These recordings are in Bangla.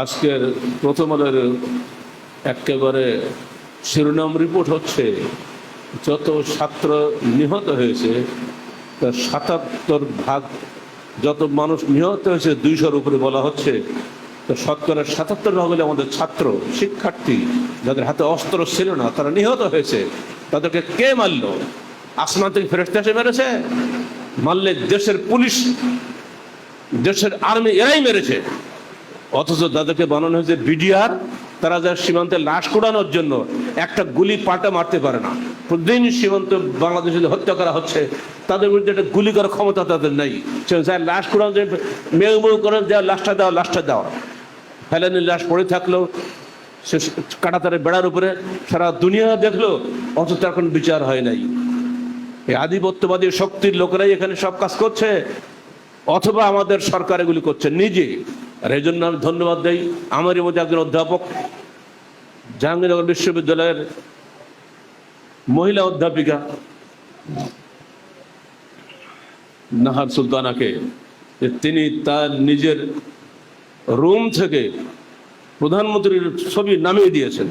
আজকের প্রথম আলোর একেবারে শিরোনাম রিপোর্ট হচ্ছে, যত ছাত্র নিহত হয়েছে, তার সাতাত্তর ভাগ যত মানুষ নিহত হয়েছে দুইশোর উপরে বলা হচ্ছে তো শতকরা সাতাত্তর ভাগ হলে আমাদের ছাত্র, শিক্ষার্থী, যাদের হাতে অস্ত্র ছিল না, তারা নিহত হয়েছে। তাদেরকে কে মারলো? আসমান থেকে ফেরত এসে মেরেছে? মারলে দেশের পুলিশ দেশের আর্মি এরাই মেরেছে। অথচ তাদেরকে বানানো হয়েছে বিডিআর তারা যা সীমান্তে লাশ কোড়ানোর জন্য একটা গুলি পাল্টা মারতে পারে না। প্রতিদিন সীমান্ত বাংলাদেশে হত্যা করা হচ্ছে, তাদের বিরুদ্ধে একটা গুলি করার ক্ষমতা তাদের নেই। সে যা লাশ কোড়ানো যে মেয়ে মেয়ে করে দেওয়া লাশটা দেওয়া লাশটা দেওয়া ফেলানির লাশ পড়ে থাকল, সে কাটাতারে বেড়ার উপরে সারা দুনিয়া দেখল, অথচ কোনো বিচার হয় নাই। এই আধিপত্যবাদী শক্তির লোকেরাই এখানে সব কাজ করছে। অথবা আমাদের সরকার এগুলি করছে নিজে। আর এই জন্য আমি ধন্যবাদ দেই আমারই মধ্যে একজন অধ্যাপক, জাহাঙ্গীরনগর বিশ্ববিদ্যালয়ের মহিলা অধ্যাপিকা, নাহার সুলতানাকে তিনি তার নিজের রুম থেকে প্রধানমন্ত্রীর ছবি নামিয়ে দিয়েছেন।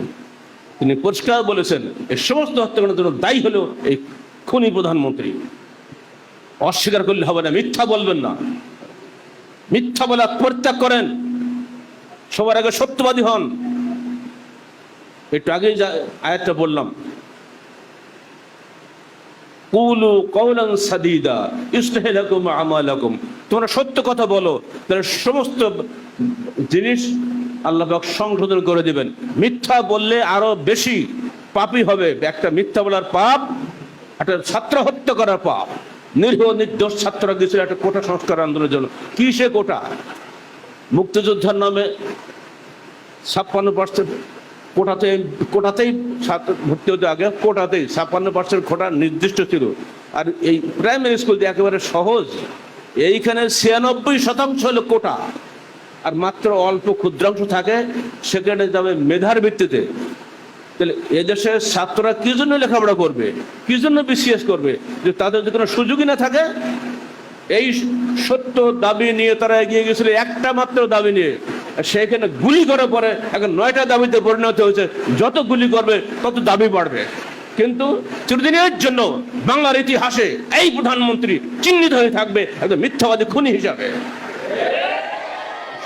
তিনি পরিষ্কার বলেছেন এই সমস্ত হত্যাকাণ্ডের জন্য দায়ী হলো এই খুনি প্রধানমন্ত্রী। অস্বীকার করলে হবে না, মিথ্যা বলবেন না। মিথ্যা বলা পরিত্যাগ করেন। সবার আগে সত্যবাদী হন। একটু আগেই যা আয়াতটা বললাম। কুলু কৌলান সাদিদা ইসলাহুম আমালাকুম। তোমরা সত্য কথা বলো, তাহলে সমস্ত জিনিস আল্লাহ সংশোধন করে দিবেন। মিথ্যা বললে আরও বেশি পাপই হবে। একটা মিথ্যা বলার পাপ, একটা ছাত্র হত্যা করার পাপ। নিরীহ নির্দোষ ছাত্ররা গেছিল একটা কোটা সংস্কার আন্দোলনের জন্য। কি সে কোটা? মুক্তিযোদ্ধার নামে ছাপ্পান্ন পার্সেন্ট কোটাতে কোটাতেই ভর্তি হতে আগে কোটাতেই ছাপ্পান্ন পার্সেন্ট কোটা নির্দিষ্ট ছিল। আর এই প্রাইমারি স্কুল যে একেবারে সহজ, এইখানে ছিয়ানব্বই শতাংশ হলো কোটা। আর মাত্র অল্প ক্ষুদ্রাংশ থাকে, সেখানে যাবে মেধার ভিত্তিতে। তাহলে এদেশের ছাত্ররা কি জন্য লেখাপড়া করবে? কি জন্য বিসিএস করবে? যে তাদের যদি কোনো সুযোগই না থাকে, এই সত্য দাবি নিয়ে তারা এগিয়ে গেছিল, একটা মাত্র দাবি নিয়ে। সেখানে গুলি করার পরে এখন নয়টা দাবিতে পরিণত হয়েছে, যত গুলি করবে, তত দাবি বাড়বে। কিন্তু চিরদিনের জন্য বাংলার ইতিহাসে এই প্রধানমন্ত্রী চিহ্নিত হয়ে থাকবে, একদম মিথ্যাবাদী খুনি হিসাবে।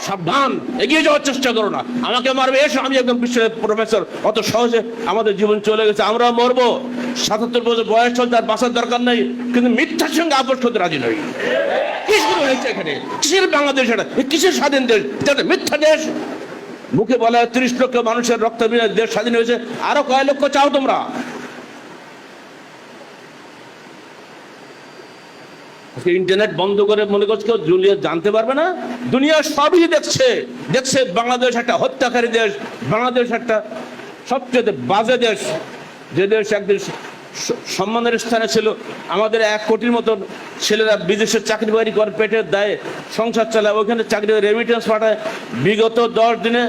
সাবধান, এগিয়ে যাওয়ার চেষ্টা করো না। আমাকে মারবে, এসো, আমি একদম বিশ্বের প্রফেসর। অত সহজে আমাদের জীবন চলে গেছে আমরা মরবো। সাতাত্তর বছর বয়স চলছে, আর বাঁচার দরকার নেই, কিন্তু মিথ্যার সঙ্গে আপোষ করতে রাজি নই। কি হয়েছে এখানে? কিসের বাংলাদেশ এটা? কিসের স্বাধীন দেশ? এটা মিথ্যা দেশ। মুখে বলা হয় তিরিশ লক্ষ মানুষের রক্ত বিনিময়ে দেশ স্বাধীন হয়েছে। আরও কয় লক্ষ চাও তোমরা। আজকে ইন্টারনেট বন্ধ করে মনে করছে কেউ দুনিয়া জানতে পারবে না। দুনিয়া সবই দেখছে। দেখছে বাংলাদেশ একটা হত্যাকারী দেশ, বাংলাদেশ একটা সবচেয়ে বাজে দেশ। যে দেশ একদিন সম্মানের স্থানে ছিল। আমাদের এক কোটির মতো ছেলেরা বিদেশে চাকরি বাকরি করে, পেটের দায়ে সংসার চালায়। ওইখানে চাকরি রেমিটেন্স পাঠায়। বিগত দশ দিনে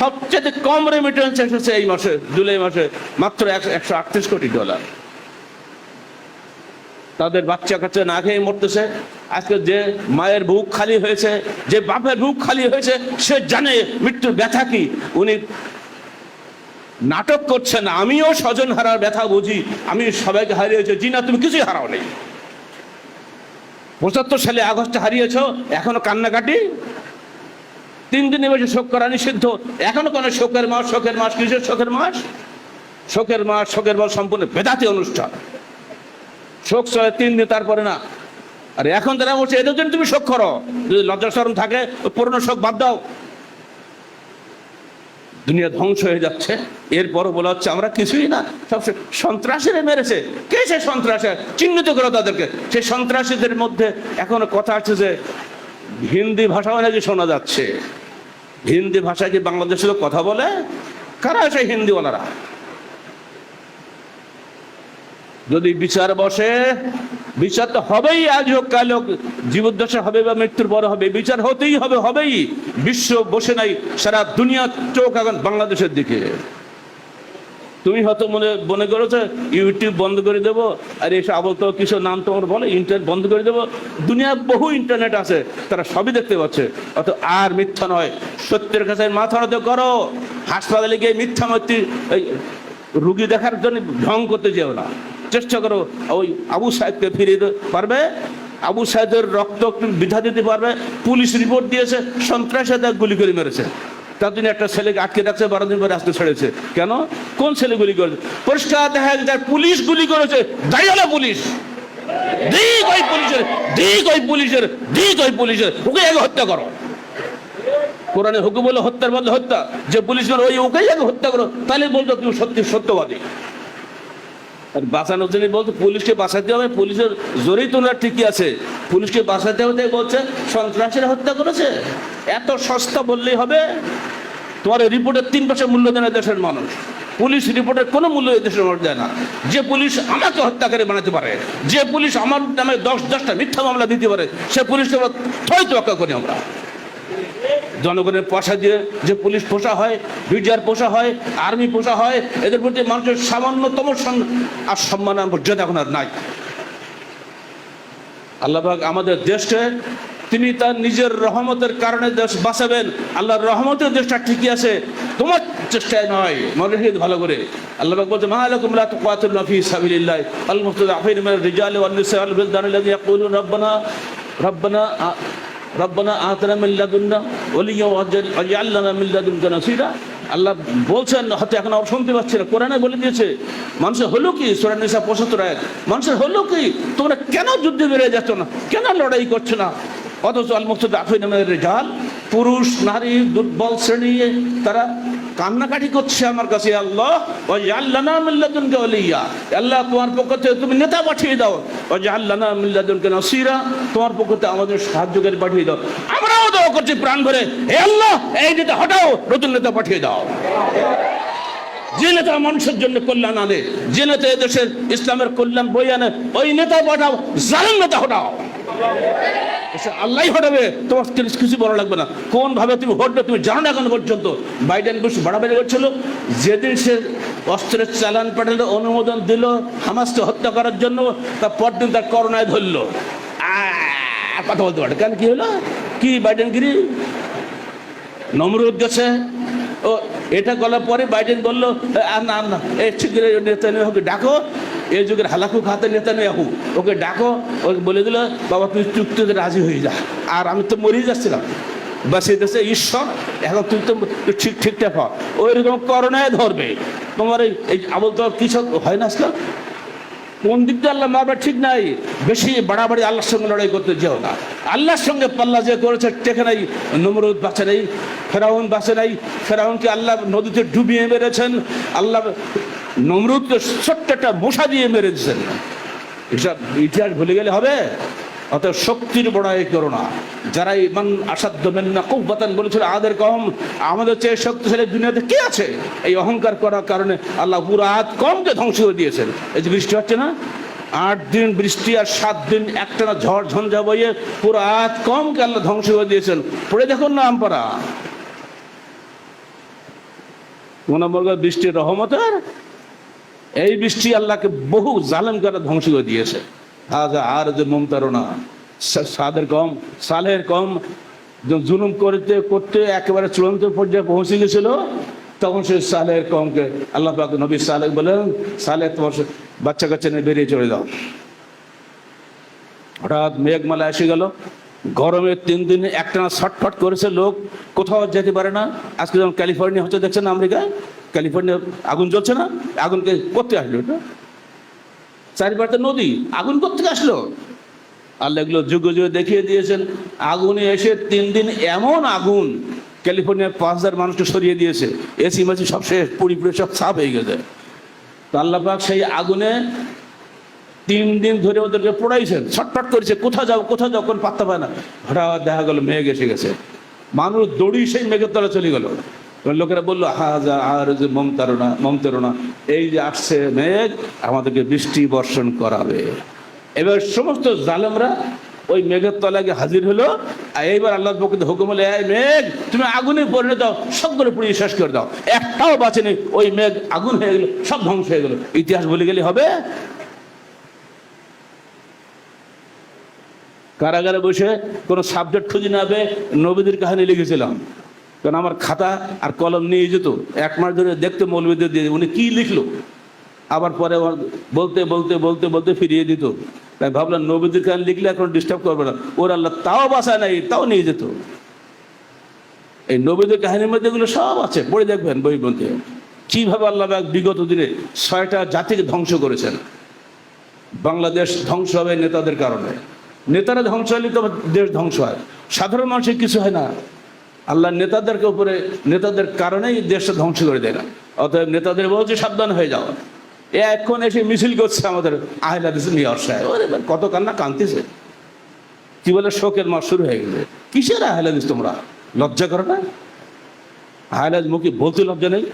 সবচেয়ে কম রেমিটেন্স এসেছে এই মাসে, জুলাই মাসে। মাত্র একশো আটত্রিশ কোটি ডলার তাদের বাচ্চা কাচ্চা না খেয়ে মরতেছে। আজকে যে মায়ের বুক খালি হয়েছে, যে বাপের বুক খালি হয়েছে, সে জানে মৃত্যুর ব্যথা কি। উনি নাটক করছেন, আমিও স্বজন হারার ব্যথা বুঝি, আমি সবাইকে হারিয়েছি। জি না তুমি কিছুই হারাও নেই। পঁচাত্তর সালে আগস্টে হারিয়েছ, এখনও কান্নাকাটি? তিন দিনে বসে শোক করা নিষিদ্ধ। এখনও কোনো শোকের মাস শোকের মাস, কিসের শোকের মাস? শোকের মাস শোকের মাস সম্পূর্ণ বেদাতি অনুষ্ঠান। শোক চলে তিন দিন তারপরে না। আর এখন তারা বলছে, এদের জন্য তুমি শোক করো। যদি লজ্জা শরম থাকে পুরনো শোক বাদ দাও। দুনিয়া ধ্বংস হয়ে যাচ্ছে। এরপরও বলা হচ্ছে, আমরা কিছুই না, সব সন্ত্রাসীরা মেরেছে। কে সে সন্ত্রাসী? চিহ্নিত করো তাদেরকে। সেই সন্ত্রাসীদের মধ্যে এখনও কথা আছে যে, হিন্দি ভাষাও নাকি শোনা যাচ্ছে। হিন্দি ভাষায় কি বাংলাদেশের কথা বলে? কারা সেই হিন্দিওয়ালারা? যদি বিচার বসে, বিচার তো হবেই আজ হোক, কাল হোক, জীবদ্দশা হবে বা মৃত্যুর পরে হবে, বিচার হতেই হবে, হবেই। বিশ্ব বসে নাই, সারা দুনিয়ার চোখ এখন বাংলাদেশের দিকে। তুমি হয়তো মনে মনে করেছ, ইউটিউব বন্ধ করে দেবো, আর এসব আবল তো কিছু নাম তোমার বলে, ইন্টারনেট বন্ধ করে দেবো। দুনিয়ার বহু ইন্টারনেট আছে, তারা সবই দেখতে পাচ্ছে। অত আর মিথ্যা নয়, সত্যের কাছে মাথা নত করো। হাসপাতালে গিয়ে মিথ্যা মূর্তি রুগী দেখার জন্য ঢং করতে যেও না। চেষ্টা করো, ওই আবু সাহেবকে ফিরিয়ে পারবে। আবু সাহেদের রক্ত বিধা দিতে পারবে। পুলিশ রিপোর্ট দিয়েছে, সন্ত্রাসে তার গুলি করে মেরেছে। তার জন্য একটা ছেলেকে আটকে রাখছে, বারো দিন পরে আসতে ছেড়েছে। কেন? কোন ছেলে গুলি করেছে? পরিষ্কার দেখা যায় পুলিশ গুলি করেছে। দাঁড়িয়ে পুলিশ। দিক ওই পুলিশের, দিক ওই পুলিশের, দিক ওই পুলিশের। ওকে আগে হত্যা করো। কোরআনে হুকুম বলে হত্যার বদলে হত্যা। যে পুলিশ ওই ওকেই আগে হত্যা করো। তাহলে বলতো তুমি সত্যি সত্যবাদী। বাঁচানোর জন্য বলতো পুলিশকে বাঁচাতে হবে, পুলিশের জোরেই তোমরা ঠিকই আছে। পুলিশকে বাঁচাতে হবে বলছে, সন্ত্রাসীরা হত্যা করেছে। এত সস্তা বললেই হবে। তোমার রিপোর্টের তিন পাশে মূল্য দেয় দেশের মানুষ। পুলিশ রিপোর্টের কোনো মূল্য দেশের মানুষ দেয় না। যে পুলিশ আমাকে হত্যাকারী বানাতে পারে, যে পুলিশ আমার নামে দশ দশটা মিথ্যা মামলা দিতে পারে, সে পুলিশকে আমরা থই তোয়াক্কা করি আমরা। জনগণের পয়সা দিয়ে যে পুলিশ পোষা হয়, বিডিআর পোষা হয়, আর্মি পোষা হয়, এদের প্রতি মানুষের সামান্যতম আর সম্মান মর্যাদা এখন আর নাই। আল্লাহবাক আমাদের দেশকে, তিনি তার নিজের রহমতের কারণে দেশ বাঁচাবেন। আল্লাহর রহমতের দেশটা ঠিকই আছে, তোমার চেষ্টায় নয় মনে রেখে ভালো করে। আল্লাহ বলছে, মা আলাকুম লা তুকাতিলুনা ফি সাবিলিল্লাহ। আল রিজাল ওয়ান নিসা ওয়াল বিলদান আল্লাযী রাব্বানা রাব্বানা রব্বানা আতনা মিন লাদুন্না ওয়ালিয়া ওয়াজআল লানা মিন লাদুনকা নাসীরা। আল্লাহ বলছেন হয়তো এখন আর শুনতে পাচ্ছি না। কোরআনে বলে দিয়েছে, মানুষের হলো কি? সূরা নিসা 75 আয়াত, মানুষের হলো কি? তোমরা কেন যুদ্ধে বেরিয়ে যাচ্ছ না? কেন লড়াই করছ না? অথচ আল মুক্ত আফিন রেজাল, পুরুষ, নারী, দুর্বল শ্রেণি তারা কান্নাকাটি করছে আমার কাছে, আল্লাহ। ওই আল্লাহ মিল্লাদুনকে ওলিয়া। আল্লাহ, তোমার পক্ষ থেকে তুমি নেতা পাঠিয়ে দাও। ওই আল্লাহ মিল্লাদুনকে নসিরা, তোমার পক্ষ থেকে আমাদের সাহায্যকারী পাঠিয়ে দাও। আমরাও দোয়া করছি প্রাণ ভরে। হে আল্লাহ, এই নেতা হটাও, নতুন নেতা পাঠিয়ে দাও। যে নেতা মানুষের জন্য কল্যাণ আনে, যে নেতা এদেশের ইসলামের কল্যাণ বই আনে, ওই নেতা পাঠাও, জালেম নেতা হটাও। আল্লাহ হটাবে তোমার কিছু বড় লাগবে না। কোন ভাবে তুমি হটবে তুমি জানো না এখন পর্যন্ত। বাইডেন বুশ বাড়াবাড়ি করছিল। যেদিন সে অস্ত্রের চালান পাঠালো অনুমোদন দিল হামাসকে হত্যা করার জন্য তার পরদিন তার করোনায় ধরলো। কথা বলতে পারে কেন কি হলো? কি বাইডেন গিরি নমরুদ গেছে। ও এটা গলার পরে বাইডেন বলল "আ, না না। এই ঠিক নেতানিয়াহুকে ডাকো। এই যুগের হালাকু খাতে নেতানিয়াহু। ওকে ডাকো ওকে বলে দিল, বাবা তুই চুক্তিতে রাজি হয়ে যা আর আমি তো মরেই যাচ্ছিলাম। দেশে ঈশ্বর, এখন তুই তো ঠিক, ঠিকঠাক হ ওই রকম করোনায় ধরবে। তোমার এই আবল তো কিছু হয় না আজকাল। কোন দিক দিয়ে আল্লাহ মারবে ঠিক নাই। বেশি বাড়াবাড়ি আল্লাহর সঙ্গে লড়াই করতে যেও না। আল্লাহর সঙ্গে পাল্লা যে করেছে, টেকে নাই। নমরুদ বাঁচে নাই, ফেরাউন বাঁচে নাই। ফেরাউনকে আল্লাহ নদীতে ডুবিয়ে মেরেছেন। আল্লাহ নমরুদকে ছোট্ট একটা মশা দিয়ে মেরেছেন। এসব ইতিহাস ভুলে গেলে হবে। অত শক্তির বড়াই করো না যারা ইমান আসাধ্য মেন্না কৌবাতান বলেছিল আদের কম, আমাদের চেয়ে শক্তিশালী দুনিয়াতে কে আছে? এই অহংকার করার কারণে আল্লাহ পুরো আত কমকে ধ্বংস করে দিয়েছেন। এই যে বৃষ্টি হচ্ছে না? আট দিন বৃষ্টি আর সাত দিন একটানা ঝড়, ঝঞ্ঝা বইয়ে পুরো আত কমকে আল্লাহ ধ্বংস করে দিয়েছেন। পড়ে দেখুন না আমপারা। কোন নম্বর বৃষ্টির রহমতের এই বৃষ্টি আল্লাহকে বহু জালেম করে ধ্বংস করে দিয়েছে। হাজা আর যে মমতারণা সাদের কম সালের কম জুলুম করতে করতে একেবারে চূড়ান্ত পর্যায়ে পৌঁছে গেছিল তখন সে সালের কমকে আল্লাহ পাক নবী সালেক বলেন সালে তোমার বাচ্চা কাচ্চা নিয়ে বেরিয়ে চলে যাও। হঠাৎ মেঘমালা এসে গেল। গরমে তিন দিন একটানা ছটফট করেছে লোক। কোথাও যেতে পারে না। আজকে যেমন ক্যালিফোর্নিয়া হচ্ছে, দেখছেন আমেরিকায়? ক্যালিফোর্নিয়া আগুন জ্বলছে না? আগুনকে করতে আসলো এটা চারিপাশে নদী, আগুন করতে আসলো? আল্লাহ এগুলো যুগে যুগে দেখিয়ে দিয়েছেন, আগুনে এসে তিন দিন এমন আগুন ক্যালিফোর্নিয়ার পাঁচ হাজার মানুষকে সরিয়ে দিয়েছে। এসি মাসি সব শেষ পুরি পুরি সব সাফ হয়ে গেছে। তো আল্লাহ পাক সেই আগুনে তিন দিন ধরে ওদেরকে পড়াইছেন, ছটফট করেছে, কোথাও যাও কোথাও যাও, কোন পাত্তা পায় না। হঠাৎ দেখা গেল, মেঘ এসে গেছে। মানুষ দড়ি সেই মেঘের তলা চলে গেল। লোকেরা বলল, হাজা আর যে মমতারণা মমতারণা, এই যে আসছে মেঘ, আমাদেরকে বৃষ্টি বর্ষণ করাবে। এবার সমস্ত জালেমরা ওই মেঘের গিয়ে হাজির হলো। আর এইবার আল্লাহর পক্ষে হুকুম হলো, এই মেঘ, তুমি আগুনে পরিণত দাও সবগুলো পুড়িয়ে শেষ করে দাও। একটাও বাঁচেনি, ওই মেঘ আগুন হয়ে গেল, সব ধ্বংস হয়ে গেল। ইতিহাস বলে গেলে হবে। কারাগারে বসে কোনো সাবজেক্ট খুঁজে না পেয়ে নবীদের কাহিনী লিখেছিলাম। কারণ আমার খাতা আর কলম নিয়ে যেত। এক মাস ধরে দেখতে মৌলবীদের দিয়ে উনি কি লিখলো? আবার পরে বলতে বলতে বলতে বলতে ফিরিয়ে দিত। তাই ভাবলাম, নবীদের কাহিনী লিখলে এখন ডিস্টার্ব করবে না। ওর আল্লাহ তাও বাসায় নাই, তাও নিয়ে যেত। এই নবীদের কাহিনীর মধ্যে এগুলো সব আছে। পড়ে দেখবেন বই মধ্যে কীভাবে আল্লাহ বিগত দিনে ছয়টা জাতিকে ধ্বংস করেছেন। বাংলাদেশ ধ্বংস হবে নেতাদের কারণে। নেতারা ধ্বংস হলে তো দেশ ধ্বংস হয়। সাধারণ মানুষের কিছু হয় না। আল্লাহ নেতাদেরকে উপরে, নেতাদের কারণেই দেশটা ধ্বংস করে দেয় না। অতএব নেতাদের বলছে সাবধান হয়ে যাও। এ এখন এসে মিছিল করছে আমাদের আহিলাদিস নিয়ে সাহেব। কত কান্না কান্তিছে কি বলে, শোকের মাস শুরু হয়ে গেছে। কিসের আহিলাদিস তোমরা? লজ্জা করো না? আহলাদ মুখে বলতে লজ্জা নেই।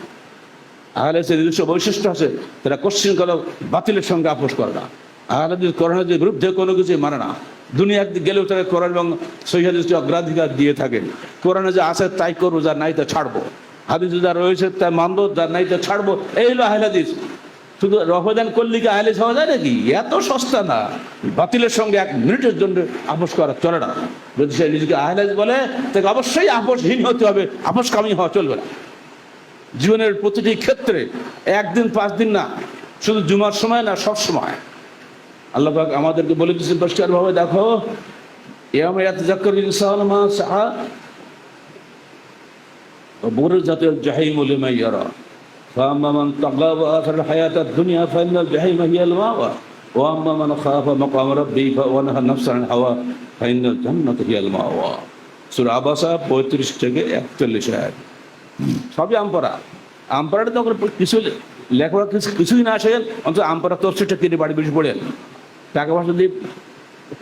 আহলাদের নিজস্ব বৈশিষ্ট্য আছে, তারা কোশ্চিন কালো বাতিলের সঙ্গে আপোষ করে না। আহলাদের করোনার বিরুদ্ধে কোনো কিছুই মানে না। দুনিয়া গেলেও তাকে কোরআন এবং সহিদের অগ্রাধিকার দিয়ে থাকেন কোরআনে যা আছে, তাই করব যা নাই তা ছাড়বো। হাদিস যা রয়েছে, তা মানবো যা নাই তা ছাড়বো, এই হলো আহলাদিস শুধু রহদান করলে কি আহলেস হওয়া যায় নাকি? এত সস্তা না। বাতিলের সঙ্গে এক মিনিটের জন্য আপোষ করা চলে না। যদি সে নিজেকে আহলেস বলে, তাকে অবশ্যই আপোষহীন হতে হবে। আপোষ কামি হওয়া চলবে না। জীবনের প্রতিটি ক্ষেত্রে একদিন পাঁচ দিন না। শুধু জুমার সময় না, সব সময়। আল্লাহ পাক আমাদেরকে বলে দিচ্ছেন পরিষ্কারভাবে দেখো ইয়ামে ইয়াতাযাক্কারু ইনসানু মা সাআ ওয়া বুরিজাতিল জাহিমু লিমান ইয়ারা فأما من طغى وآثر الحياة الدنيا فإن الجحيم هي المأوى وأما من خاف مقام ربه ونهى النفس عن الهوى فإن الجنة هي المأوى সূরা আবাসা 35 থেকে 41 আয়াত সবই আমপারা আমপারাটা তো ওখানে কিছু লেখাপড়া কিছু কিছুই না আসে অন্তত আমপারা তরসিটা কিনে বাড়ি বেশি পড়েন টাকা পয়সা দিয়ে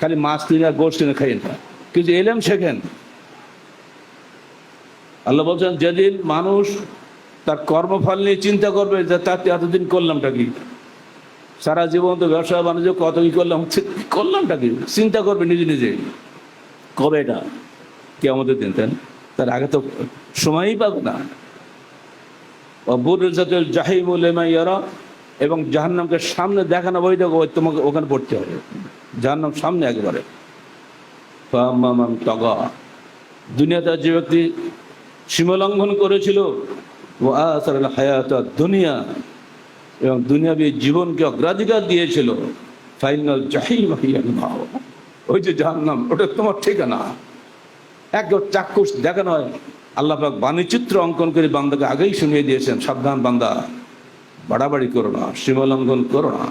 খালি মাছ কিনে আর গোষ্ঠ কিনে খাইয়েন না। কিন্তু এলেম শেখেন। আল্লাহ বলছেন, যেদিন মানুষ তার কর্মফল নিয়ে চিন্তা করবে যে তার এতদিন করলামটা কি? সারা জীবন তো ব্যবসা, বাণিজ্য, কত কি করলাম, করলামটা কি? চিন্তা করবে নিজে নিজে। কবে এটা? কে আমাদের দিন, তাই তার আগে তো সময়ই পাবে না। বুরজাতুল জাহিমুল ইয়ারা এবং জাহান্নামকে সামনে দেখানো বই দেখো ওই তোমাকে ওখানে পড়তে হবে। জাহান্নাম সামনে একবারে। তগা দুনিয়াতে যে ব্যক্তি সীমালঙ্ঘন করেছিল, ও আসার হায়াত দুনিয়া, এবং দুনিয়াবী জীবনকে অগ্রাধিকার দিয়েছিল, ফাইনাল হিয়াল মাওয়া। ওই যে জাহান্নাম, ওটা তোমার ঠিকানা। একদম চাক্ষুষ দেখানো হয়। আল্লাহ পাক বাণীচিত্র অঙ্কন করে বান্দাকে আগেই শুনিয়ে দিয়েছেন, সাবধান বান্দা। বাড়াবাড়ি করো না, সীমালঙ্ঘন করো না।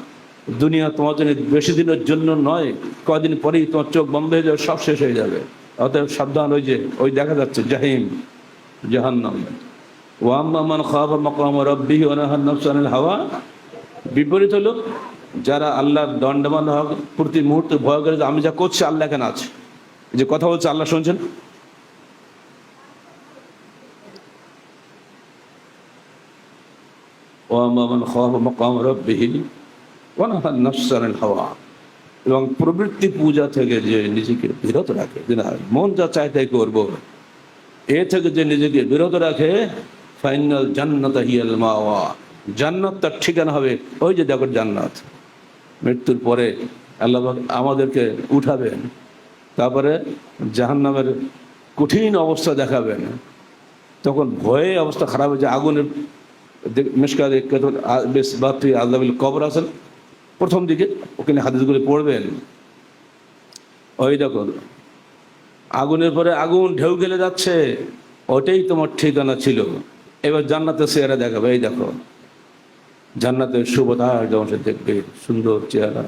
দুনিয়া তোমার জন্য বেশি দিনের জন্য নয়, কয়দিন পরেই তোমার চোখ বন্ধ হয়ে যাবে, সব শেষ হয়ে যাবে। অতএব সাবধান, ওই যে, ওই দেখা যাচ্ছে, জাহিম, জাহান্নাম। ওয়াম্মা মান খাফা মাকাম রাব্বিহি ওয়া নাহান নাফসা হাওয়া। বিপরীত হলো, যারা আল্লাহর দণ্ডমান হক, প্রতি মুহূর্তে ভয় করে আমি যা করছি, আল্লাহ কেন আছে। যে কথা বলছে, আল্লাহ শুনছেন? ওয়াম্মা মান খাফা মাকাম রাব্বিহি ওয়া আনিল হাওয়া এবং প্রবৃত্তি পূজা থেকে যে নিজেকে বিরত রাখে, যে মন যা চায় তাই করব। এ থেকে যে নিজেকে বিরত রাখে, ফাইনাল জান্নাত হিয়াল মাওয়া। জান্নাত তার ঠিকানা হবে ওই যে দেখো জান্নাত। মৃত্যুর পরে আল্লাহ আমাদেরকে উঠাবেন, তারপরে জাহান্নামের কঠিন অবস্থা দেখাবেন। তখন ভয়ে অবস্থা খারাপ হয়েছে আগুনের মেশকাদ বেশ বাত্রি আল্লাহ কবর আছেন। প্রথম দিকে ওখানে হাদিসগুলি পড়বেন। ওই দেখো, আগুনের পরে আগুন ঢেউ গেলে যাচ্ছে, ওটাই তোমার ঠিকানা ছিল। এবার জান্নাতের চেহারা দেখাবে, এই দেখো। জান্নাতের শুভতা যেমন সে দেখবে, সুন্দর চেহারা।